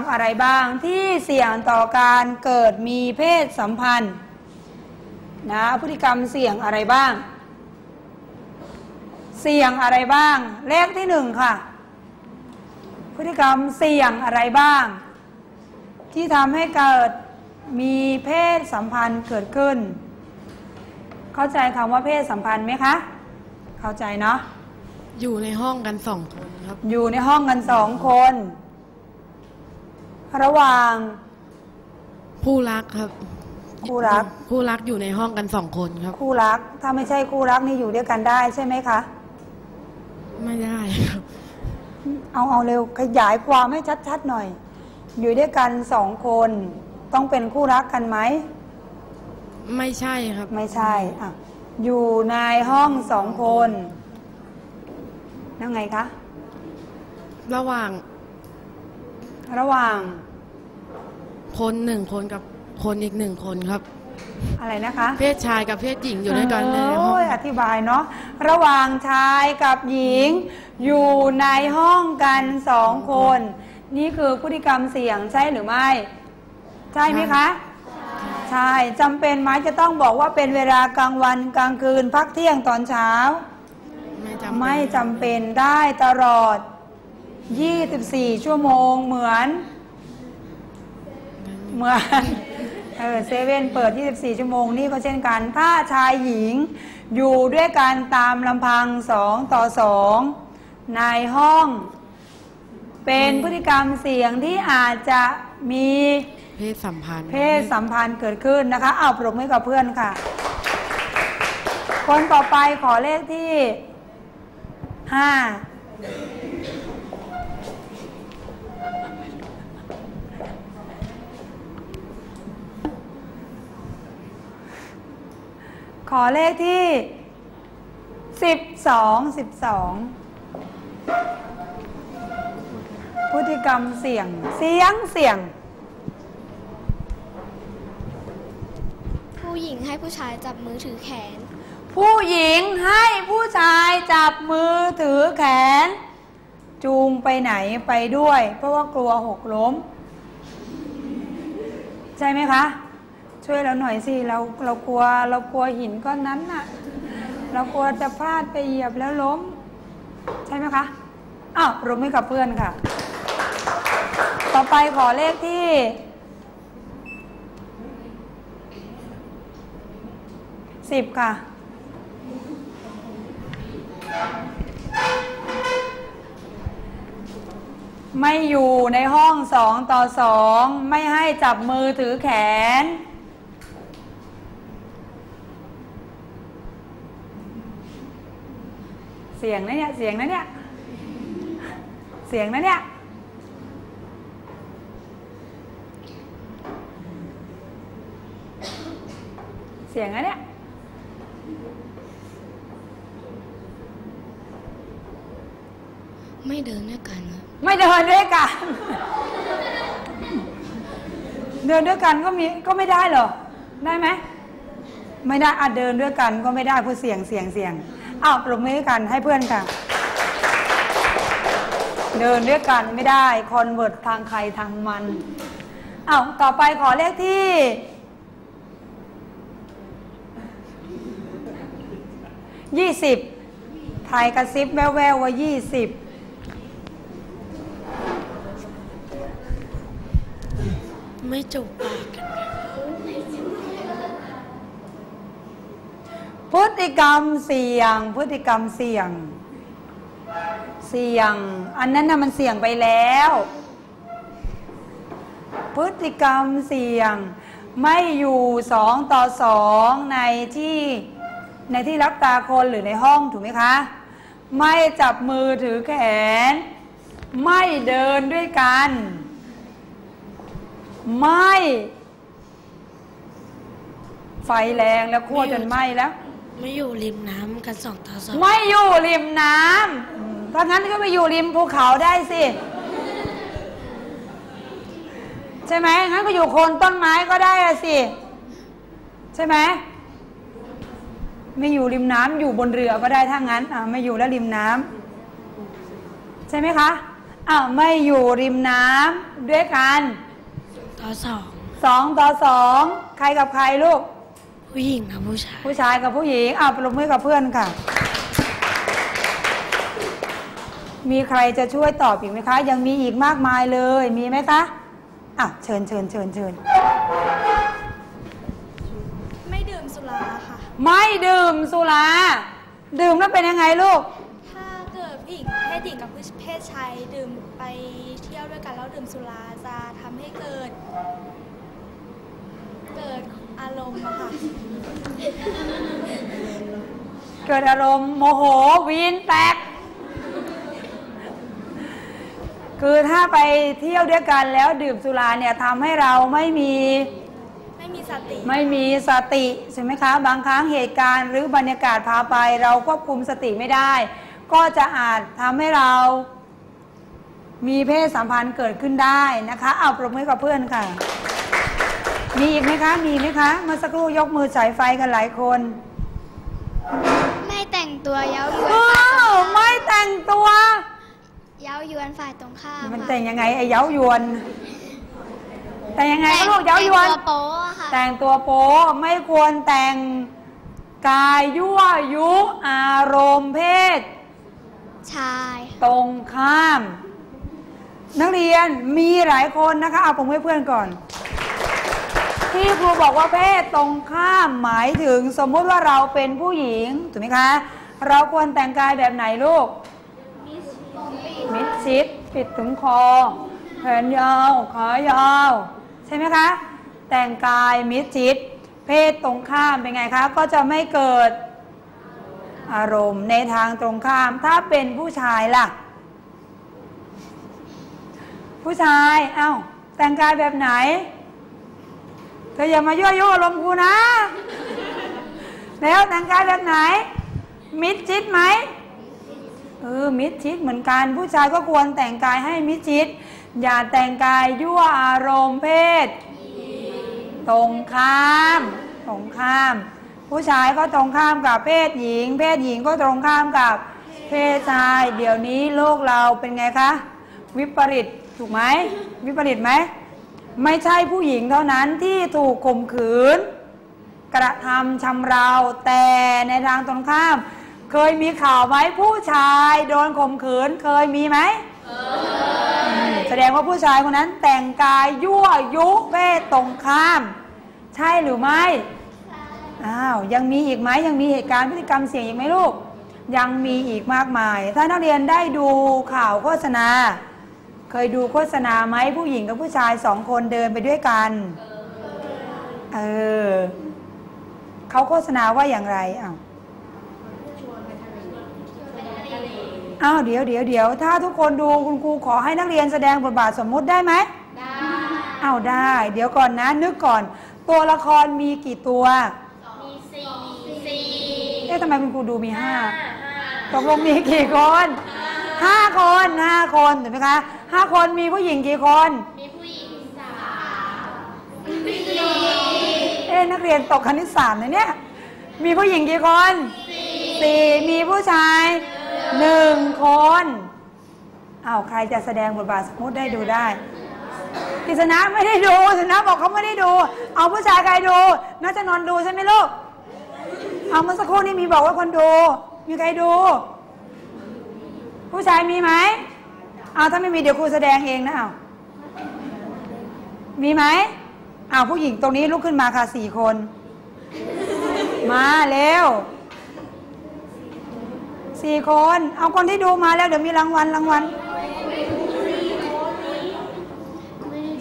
รรมอะไรบ้างที่เสี่ยงต่อการเกิดมีเพศสัมพันธ์นะพฤติกรรมเสี่ยงอะไรบ้าง เสี่ยงอะไรบ้าง เลขที่หนึ่งค่ะ พฤติกรรมเสี่ยงอะไรบ้าง ที่ทำให้เกิดมีเพศสัมพันธ์เกิดขึ้น เข้าใจคำว่าเพศสัมพันธ์ไหมคะ เข้าใจเนาะอยู่ในห้องกันสองคนครับ อยู่ในห้องกันสองคน ระหว่างคู่รักครับ คู่รัก คู่รักอยู่ในห้องกันสองคนครับ คู่รัก ถ้าไม่ใช่คู่รักนี่อยู่ด้วยกันได้ใช่ไหมคะ ไม่ได้ครับ เอาเอาเร็วขยายความให้ชัดๆหน่อย อยู่ด้วยกันสองคน ต้องเป็นคู่รักกันไหม ไม่ใช่ครับ ไม่ใช่อะอยู่ในห้องสองคนนั่งไงคะ ระหว่าง ระหว่างคนหนึ่งคนกับคนอีกหนึ่งคนครับ อะไรนะคะ เพศชายกับเพศหญิงอยู่ด้วยกันในห้องโอ้ยอธิบายเนาะระหว่างชายกับหญิง อยู่ในห้องกันสองคน นี่คือพฤติกรรมเสี่ยงใช่หรือไม่ ใช่ไหมคะใช่จำเป็นไหมจะต้องบอกว่าเป็นเวลากลางวันกลางคืนพักเที่ยงตอนเช้า ไม่จำเป็นไม่จำเป็นได้ตลอด 24 ชั่วโมงเหมือน เหมือนเออเซเว่นเปิด 24 ชั่วโมงนี่ก็เช่นกัน ถ้าชายหญิงอยู่ด้วยกันตามลำพังสองต่อสองในห้อง เป็นพฤติกรรมเสี่ยงที่อาจจะมีเพศสัมพันธ์ เพศสัมพันธ์เกิดขึ้นนะคะเอาปรบมือกับเพื่อนค่ะ คนต่อไปขอเลขที่ห้า ขอเลขที่สิบสองสิบสองพฤติกรรมเสี่ยง เสียงเสี่ยง ผู้หญิงให้ผู้ชายจับมือถือแขน ผู้หญิงให้ผู้ชายจับมือถือแขน จูงไปไหนไปด้วย เพราะว่ากลัวหกล้ม ใช่ไหมคะ ช่วยเราหน่อยสิเราเรากลัวเรากลัวหินก้อนนั้นน่ะ เรากลัวจะพลาดไปเหยียบแล้วล้ม ใช่ไหมคะอ้าวรวมให้กับเพื่อนค่ะ ต่อไปขอเลขที่สิบค่ะไม่อยู่ในห้องสองต่อสอง ไม่ให้จับมือถือแขน สียงนะเนี่ย เสียงนะเนี่ย เสียงนะเนี่ย เสียงนะเนี่ยไม่เดินด้วยกันครับไม่เดินด้วยกัน เดินด้วยกันก็มีก็ไม่ได้เหรอ ได้ไหม ไม่ได้อะเดินด้วยกันก็ไม่ได้เพราะเสียงเสียงเสียงอ้าวปรบมือกันให้เพื่อนค่ะ เดินด้วยกันไม่ได้คอนเวิร์ตทางใครทางมันอ้าวต่อไปขอเลขที่ยี่สิบไทยกระซิบแววๆว่ายี่สิบไม่จบปากกัน พฤติกรรมเสี่ยง พฤติกรรมเสี่ยง เสี่ยง อันนั้นน่ะมันเสี่ยงไปแล้ว พฤติกรรมเสี่ยง ไม่อยู่สองต่อสองในที่ในที่รับตาคนหรือในห้องถูกไหมคะ ไม่จับมือถือแขน ไม่เดินด้วยกัน ไม่ไฟแรงแล้วคั่วจนไหม้แล้ว ไม่อยู่ริมน้ำกันสองต่อสองไม่อยู่ริมน้ำอืมถ้างั้นก็ไปอยู่ริมภูเขาได้สิ ใช่ไหมงั้นก็อยู่โคนต้นไม้ก็ได้อะสิ ใช่ไหมไม่อยู่ริมน้ำอยู่บนเรือก็ได้ถ้างั้นอ่าไม่อยู่แล้วริมน้ำใช่ไหมคะอ้าวไม่อยู่ริมน้ำด้วยกันต่อสองสองต่อสองใครกับใครลูก ผู้หญิงกับผู้ชาย ผู้ชายกับผู้หญิงอ้าวปรบมือกับเพื่อนค่ะ มีใครจะช่วยตอบอีกไหมคะ ยังมีอีกมากมายเลย มีไหมคะอะเชิญเชิญเชิญเชิญไม่ดื่มสุราค่ะ ไม่ดื่มสุรา ดื่มแล้วเป็นยังไงลูก ถ้าเกิดผู้หญิงเพศหญิงกับเพศชายดื่มไปเที่ยวด้วยกันแล้วดื่มสุราจะทำให้เกิด เกิด อารมณ์อะค่ะ เกิดอารมณ์โมโหวีนแตก คือถ้าไปเที่ยวด้วยกันแล้วดื่มสุราเนี่ยทำให้เราไม่มีไม่มีสติ ไม่มีสติใช่ไหมคะ บางครั้งเหตุการณ์หรือบรรยากาศพาไป เราควบคุมสติไม่ได้ ก็จะอาจทำให้เรามีเพศสัมพันธ์เกิดขึ้นได้นะคะ เอาปรบมือกับเพื่อนค่ะ มีอีกไหมคะ มีไหมคะ เมื่อสักครู่ยกมือสายไฟกันหลายคน ไม่แต่งตัวเย้ายวนอ้าวไม่แต่งตัว เย้ายวนฝ่ายตรงข้ามมันค่ะแต่งยังไงไอ้เย้ายวน แต่งยังไงคะลูกเย้ายวน แต่งตัวโป๊อะค่ะ แต่งตัวโป๊ไม่ควรแต่งกายยั่วยุอารมณ์เพศ ชายตรงข้าม นักเรียนมีหลายคนนะคะ เอาผมให้เพื่อนก่อน ที่ครูบอกว่าเพศตรงข้ามหมายถึงสมมุติว่าเราเป็นผู้หญิงถูกไหมคะ เราควรแต่งกายแบบไหนลูก มิดชิดปิดถึงคอแขนยาวขายาว ใช่ไหมคะ แต่งกายมิดชิด เพศตรงข้ามเป็นไงคะ ก็จะไม่เกิดอารมณ์ในทางตรงข้าม ถ้าเป็นผู้ชายล่ะ ผู้ชายเอ้าแต่งกายแบบไหน เธออย่ามายั่วยุอารมณ์กูนะ แล้วแต่งกายแบบไหน มิดชิดไหมเออมิดชิดเหมือนกัน ผู้ชายก็ควรแต่งกายให้มิดชิด อย่าแต่งกายยั่วอารมณ์เพศ ตรงข้ามตรงข้าม ผู้ชายก็ตรงข้ามกับเพศหญิง เพศหญิงก็ตรงข้ามกับเพศชาย เดี๋ยวนี้โลกเราเป็นไงคะ วิปริตถูกไหมวิปริตไหม ไม่ใช่ผู้หญิงเท่านั้นที่ถูกข่มขืน กระทำชำเราวแต่ในทางตรงข้าม เคยมีข่าวไหมผู้ชายโดนข่มขืนเคยมีไหมมแสดงว่าผู้ชายคนนั้นแต่งกายยั่วยุเพศตรงข้าม ใช่หรือไม่อ้าวยังมีอีกไหมยังมีเหตุการณ์พฤติกรรมเสี่ยงอีกไหมลูก ยังมีอีกมากมาย ถ้านักเรียนได้ดูข่าวโฆษณา เคยดูโฆษณาไหมผู้หญิงกับผู้ชายสองคนเดินไปด้วยกัน เออเขาโฆษณาว่าอย่างไรอ้าวอ้าวเดี๋ยวเดี๋ยวเดี๋ยวถ้าทุกคนดูคุณครูขอให้นักเรียนแสดงบทบาทสมมุติได้ไหมได้อ้าวได้ เดี๋ยวก่อนนะ นึกก่อน ตัวละครมีกี่ตัวมีสี่สี่เอ๊ะทำไมคุณครูดูมีห้าตกลงมีกี่คนห้าคนห้าคนถูกไหมคะ ห้าคนมีผู้หญิงกี่คน มีผู้หญิงสามเอ๊ะนักเรียนตกคณิตศาสตร์นะเนี่ย มีผู้หญิงกี่คนสี่มีผู้ชายหนึ่งคนอ้าวใครจะแสดงบทบาทสมมติได้ดูได้กิษณะไม่ได้ดูกิษณะบอกเขาไม่ได้ดู เอาผู้ชายใครดูนัชนนท์ดูใช่ไหมลูก เอาเมื่อสักครู่นี้มีบอกว่าคนดู มีใครดู ผู้ชายมีไหม เอาถ้าไม่มีเดี๋ยวครูแสดงเองนะเอามีไหมเอาผู้หญิงตรงนี้ลุกขึ้นมาค่ะสี่คน มาเร็วสี่คน เอาคนที่ดูมาแล้วเดี๋ยวมีรางวัลรางวัล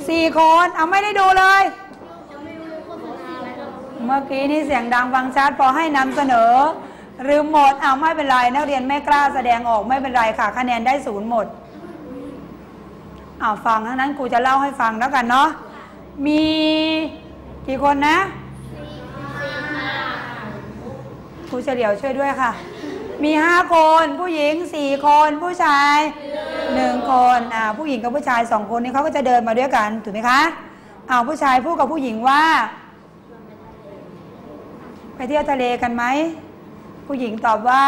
สี่คน เอาไม่ได้ดูเลย เมื่อกี้นี่เสียงดังฟังชัดพอให้นำเสนอ ลืมหมดเอาไม่เป็นไร นักเรียนไม่กล้าแสดงออกไม่เป็นไรค่ะ คะแนนได้ศูนย์หมด เอาฟังทั้งนั้นครูจะเล่าให้ฟังแล้วกันเนาะมีกี่คนนะครูเฉลียวช่วยด้วยค่ะ มีห้าคน ผู้หญิงสี่คน ผู้ชายหนึ่งคนอ่าผู้หญิงกับผู้ชายสองคนนี้เขาก็จะเดินมาด้วยกันถูกไหมคะอ้าวผู้ชายพูดกับผู้หญิงว่า ไปเที่ยวทะเลกันไหมผู้หญิงตอบว่า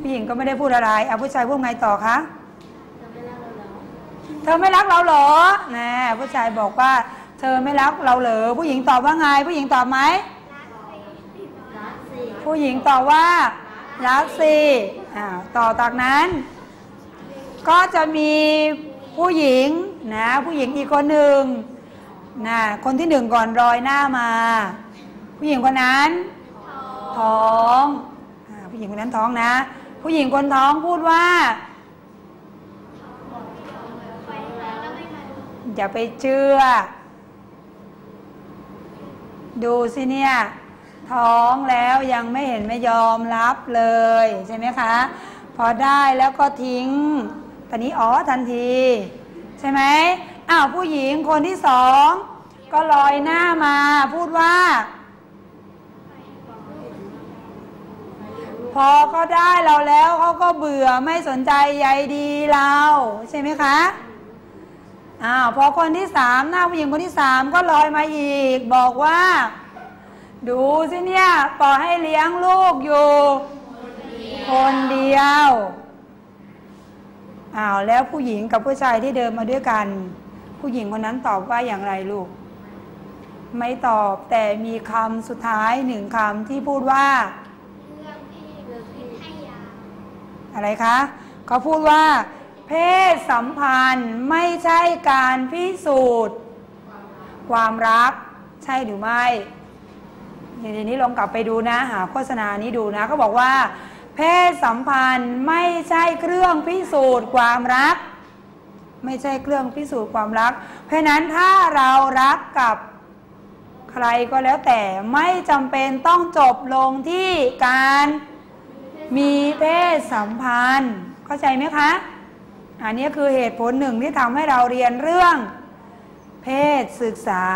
ผู้หญิงก็ไม่ได้พูดอะไรเอาผู้ชายพูดไงต่อคะ ธอไม่รักเราเหรอนะผู้ชายบอกว่า เธอไม่รักเราเหรอผู้หญิงตอบว่าไง ผู้หญิงตอบไหมผู้หญิงตอบว่ารักสิอ่าวต่อจากนั้น ก็จะมีผู้หญิงนะผู้หญิงอีกคนหนึ่งนะคนที่หนึ่งก่อนรอยหน้ามา ผู้หญิงคนนั้นท้องอาผู้หญิงคนนั้นท้องนะ ผู้หญิงคนท้องพูดว่า อย่าไปเชื่อ ดูสิเนี่ย ท้องแล้วยังไม่เห็นไม่ยอมรับเลยใช่ไหมคะ พอได้แล้วก็ทิ้งตอนนี้อ๋อทันที ใช่ไหมอ้าวผู้หญิงคนที่สองก็ลอยหน้ามาพูดว่า พอเขาได้เราแล้วเขาก็เบื่อไม่สนใจใยดีเรา ใช่ไหมคะ อ้าวพอคนที่สามหน้าผู้หญิงคนที่สามก็ลอยมาอีก บอกว่า ดูสิเนี่ยปล่อยให้เลี้ยงลูกอยู่ คนเดียวอ้าวแล้วผู้หญิงกับผู้ชายที่เดินมาด้วยกัน ผู้หญิงคนนั้นตอบว่าอย่างไรลูก ไม่ตอบแต่มีคำสุดท้ายหนึ่งคำที่พูดว่าอะไรคะเขาพูดว่า เพศสัมพันธ์ไม่ใช่การพิสูจน์ ความรักใช่หรือไม่เดี๋ยวนี้ลองกลับไปดูนะ หาโฆษณานี้ดูนะเขาบอกว่า เพศสัมพันธ์ไม่ใช่เครื่องพิสูจน์ความรัก ไม่ใช่เครื่องพิสูจน์ความรัก เพราะนั้นถ้าเรารักกับใครก็แล้วแต่ไม่จำเป็นต้องจบลงที่การมีเพศสัมพันธ์ เข้าใจไหมคะ อันนี้คือเหตุผลหนึ่งที่ทำให้เราเรียนเรื่อง เพศศึกษา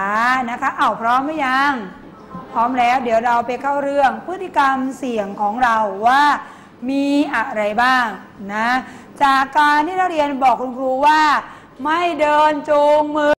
นะคะเอาพร้อมหรือยัง พร้อมแล้วเดี๋ยวเราไปเข้าเรื่องพฤติกรรมเสี่ยงของเราว่ามีอะไรบ้างนะจากการที่เราเรียนบอกคุณครูว่า ไม่เดินจูงมือ